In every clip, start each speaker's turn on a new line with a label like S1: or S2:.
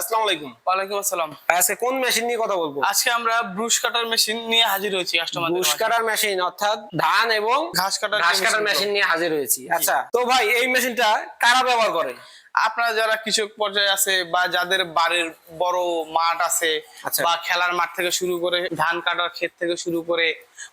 S1: আসসালামু আলাইকুম।
S2: ওয়ালাইকুম আসসালাম।
S1: আজকে কোন মেশিন নিয়ে কথা বলব?
S2: আজকে আমরা ব্রুশ কাটার মেশিন নিয়ে হাজির হয়েছি
S1: কাটার মেশিন অর্থাৎ ধান এবং
S2: ঘাস কাটার
S1: ঘাস কাটার মেশিন নিয়ে হাজির হয়েছি। আচ্ছা তো ভাই এই মেশিনটা কারা ব্যবহার করে?
S2: আপনারা যারা কৃষক পর্যায়ে আছে বা যাদের বাড়ির বড় মাঠ আছে
S1: আচ্ছা।
S2: বা খেলার মাঠ থেকে শুরু করে ধান কাটার ক্ষেত থেকে শুরু করে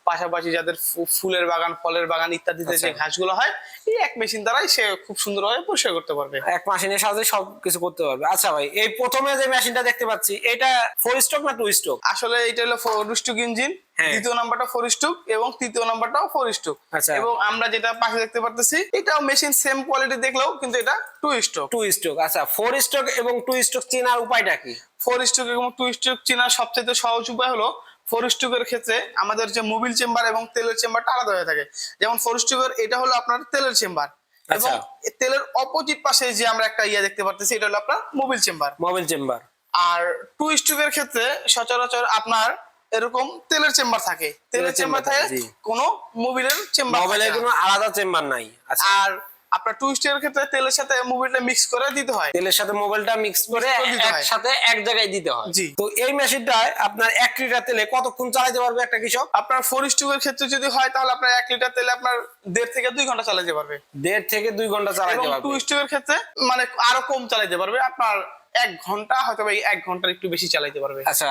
S2: পাশাপাশি যাদের ফুলের বাগান ফলের বাগান ইত্যাদিতে যে
S1: আচ্ছা।
S2: ঘাসগুলো হয় এই এক মেশিন দ্বারাই সে খুব সুন্দরভাবে পরিষ্কার করতে পারবে
S1: এক মেশিনের সাহায্যে সব কিছু করতে পারবে আচ্ছা ভাই এই প্রথমে যে মেশিনটা দেখতে পাচ্ছি এটা ফোর স্ট্রোক না টু স্ট্রোক
S2: আসলে এটা হলো ফোর স্টুক ইঞ্জিন। দ্বিতীয় নাম্বারটা ফোর স্টুক এবং তৃতীয় নাম্বারটাও ফোর স্টুক
S1: আচ্ছা।
S2: এবং আমরা যেটা পাশে দেখতে পারতেছি এটাও মেশিন সেম কোয়ালিটি দেখলেও কিন্তু এটা টু স্ট্রোক
S1: টু স্ট্রোক আচ্ছা ফোর স্ট্রোক এবং টু স্ট্রোক চেনার উপায়টা কি?
S2: ফোর স্ট্রোক এবং টু স্ট্রোক চেনার সবচেয়ে সহজ উপায় হলো ফোর স্ট্রোকের ক্ষেত্রে আমাদের যে মোবিল চেম্বার এবং তেলের চেম্বারটা আলাদা হয়ে থাকে। যেমন ফোর স্ট্রোকের এটা হলো আপনার তেলের চেম্বার এবং। তেলের অপোজিট পাশে যে আমরা একটা ইয়া দেখতে পারতেছি এটা হলো আপনার মোবিল চেম্বার
S1: মোবিল চেম্বার
S2: আর টু স্ট্রোকের ক্ষেত্রে সচরাচর আপনার এরকম তেলের চেম্বার থাকে। তেলের চেম্বার থাকে কোনো মোবিলের চেম্বার
S1: মোবাইলের কোনো আলাদা চেম্বার নাই আচ্ছা।
S2: আর আপনার টু স্ট্রোকের ক্ষেত্রে তেলের সাথে মোবিলটা মিক্স করে দিতে হয়।
S1: তেলের সাথে মোবাইলটা মিক্স করে। একসাথে এক জায়গায় দিতে হয়।
S2: জি।
S1: তো এই মেশিনটায় আপনার এক লিটার তেলে কতক্ষণ চালাতে পারবে একটা কৃষক?
S2: আপনার ফোর স্ট্রোকের ক্ষেত্রে যদি হয় তাহলে আপনার এক লিটার তেলে আপনার দেড় থেকে দুই ঘণ্টা চালাতে পারবে।
S1: দেড় থেকে দুই
S2: ঘণ্টা
S1: চালাতে
S2: টু
S1: পারবে।
S2: স্ট্রোকের ক্ষেত্রে মানে আরও কম চালাতে পারবে। আপনার এক ঘণ্টা হয়তো এক ঘণ্টার একটু বেশি চালাতে পারবে।
S1: আচ্ছা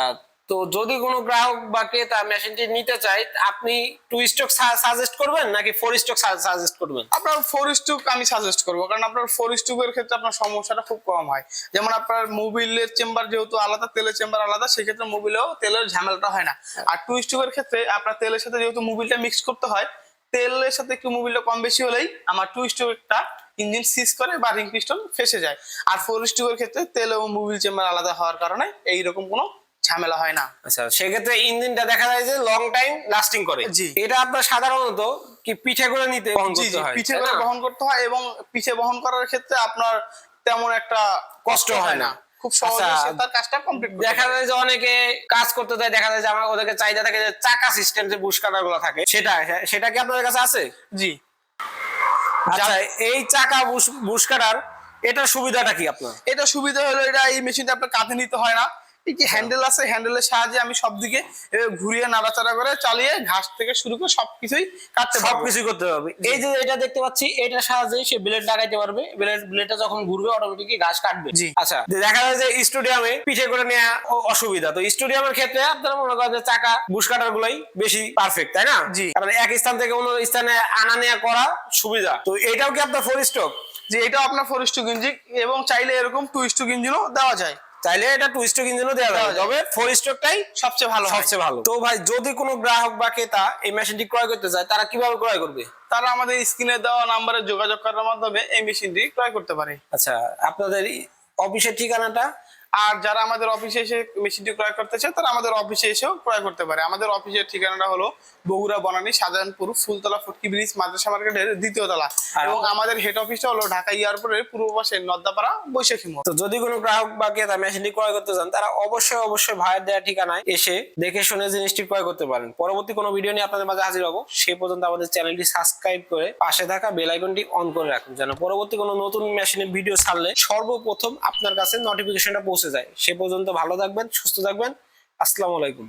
S1: তো যদি কোনো গ্রাহক বা ক্রেতা মেশিনটি নিতে চায় আপনি টু স্ট্রোক সাজেস্ট করবেন নাকি ফোর স্ট্রোক সাজেস্ট করবেন?
S2: আপনার ফোর স্টুক আমি সাজেস্ট করব কারণ আপনার ফোর স্টুকের ক্ষেত্রে আপনার সমস্যাটা খুব কম হয়। যেমন আপনার মোবিলের চেম্বার যেহেতু আলাদা তেলের চেম্বার আলাদা সেক্ষেত্রে মোবিলেও তেলের ঝামেলাটা হয় না। আর টু স্টুকের ক্ষেত্রে আপনার তেলের সাথে যেহেতু মোবিলটা মিক্স করতে হয় তেলের সাথে একটু মোবিলটা কম বেশি হলেই আমার টু স্টুকটা ইঞ্জিন সিজ করে বা রিং পিস্টন ফেসে যায়। আর ফোর স্টুকের ক্ষেত্রে তেল এবং মোবিল চেম্বার আলাদা হওয়ার কারণে এইরকম কোনো ঝামেলা হয় না।
S1: আচ্ছা সেক্ষেত্রে ইঞ্জিনটা দেখা যায় যে লং টাইম লাস্টিং করে। এটা আপনার সাধারণত কি পিঠে করে নিতে বহন করতে হয়?
S2: পিঠে করে বহন করতে হয় এবং পিঠে বহন করার ক্ষেত্রে আপনার তেমন একটা
S1: কষ্ট হয় না।
S2: খুব সহজে
S1: আচ্ছা,
S2: তার কাজটা কমপ্লিট
S1: দেখা যায় যে অনেকে কাজ করতে যায় দেখা যায় যে আমার ওদেরকে চাহিদা থাকে যে চাকা সিস্টেম যে বুশ কাটার থাকে সেটা সেটা কি আপনাদের কাছে আছে?
S2: জি।
S1: আচ্ছা এই চাকা বুশ বুশ কাটার এটার সুবিধাটা কি আপনার?
S2: এটা সুবিধা হলো এটা এই মেশিনটা আপনার কাঁধে নিতে হয় না। যে হ্যান্ডেল আছে হ্যান্ডেলের সাহায্যে আমি সব দিকে ঘুরিয়ে নাড়াচাড়া করে চালিয়ে ঘাস থেকে শুরু করে সবকিছুই কাটতে
S1: সবকিছু করতে পারবে। এই যে এটা দেখতে পাচ্ছি এটার সাহায্যে সে ব্লেড লাগাইতে পারবে। ব্লেড ব্লেডটা যখন ঘুরবে অটোমেটিক ঘাস কাটবে। আচ্ছা। দেখা যায় যে স্টুডিয়ামে পিঠে করে নেওয়া অসুবিধা। তো স্টুডিয়ামের ক্ষেত্রে আপনারা মনে করেন যে চাকা বুশ কাটার গুলাই বেশি পারফেক্ট তাই না?
S2: জি।
S1: কারণ এক স্থান থেকে অন্য স্থানে আনা নেওয়া করা সুবিধা। তো এটাও কি আপনার ফোর স্টক
S2: যে এটাও আপনার ফোর স্টুক ইঞ্জিন এবং চাইলে এরকম টু স্টুক ইঞ্জিনও দেওয়া যায়।
S1: চাইলে এটা টু স্ট্রোক ইঞ্জিনও দেওয়া যাবে। তবে ফোর স্ট্রোকটাই
S2: সবচেয়ে ভালো
S1: সবচেয়ে ভালো। তো ভাই যদি কোনো গ্রাহক বা ক্রেতা এই মেশিনটি ক্রয় করতে চায় তারা কীভাবে ক্রয় করবে?
S2: তারা আমাদের স্ক্রিনে দেওয়া নাম্বারে যোগাযোগ করার মাধ্যমে এই মেশিনটি ক্রয় করতে পারে।
S1: আচ্ছা আপনাদের অফিসের ঠিকানাটা
S2: আর যারা আমাদের অফিসে এসে মেশিনটি ক্রয় করতে চায় তারা আমাদের অফিসে এসেও ক্রয় করতে পারে। আমাদের অফিসের ঠিকানাটা হলো বগুড়া বনানী শাহজাহানপুর ফুলতলা ফুটকি ব্রিজ মাদ্রাসা মার্কেটের দ্বিতীয় তলা। এবং আমাদের- হেড অফিসটা হলো ঢাকা এয়ারপোর্টের পূর্ব পাশে নদ্দাপাড়া বৈশাখী মোড়।
S1: তো যদি কোনো গ্রাহক বা ক্রেতা মেশিনটি ক্রয় করতে চান তারা অবশ্যই অবশ্যই ভাইয়ের দেওয়া ঠিকানায় এসে দেখে শুনে জিনিসটি ক্রয় করতে পারেন। পরবর্তী কোনো ভিডিও নিয়ে আপনাদের মাঝে হাজির হব। সেই পর্যন্ত আমাদের চ্যানেলটি সাবস্ক্রাইব করে পাশে থাকা বেল আইকনটি অন করে রাখুন যেন পরবর্তী কোনো নতুন মেশিনের ভিডিও ছাড়লে সর্বপ্রথম আপনার কাছে নোটিফিকেশনটা পৌঁছে যায় সে পর্যন্ত ভালো থাকবেন সুস্থ থাকবেন। আসসালামু আলাইকুম।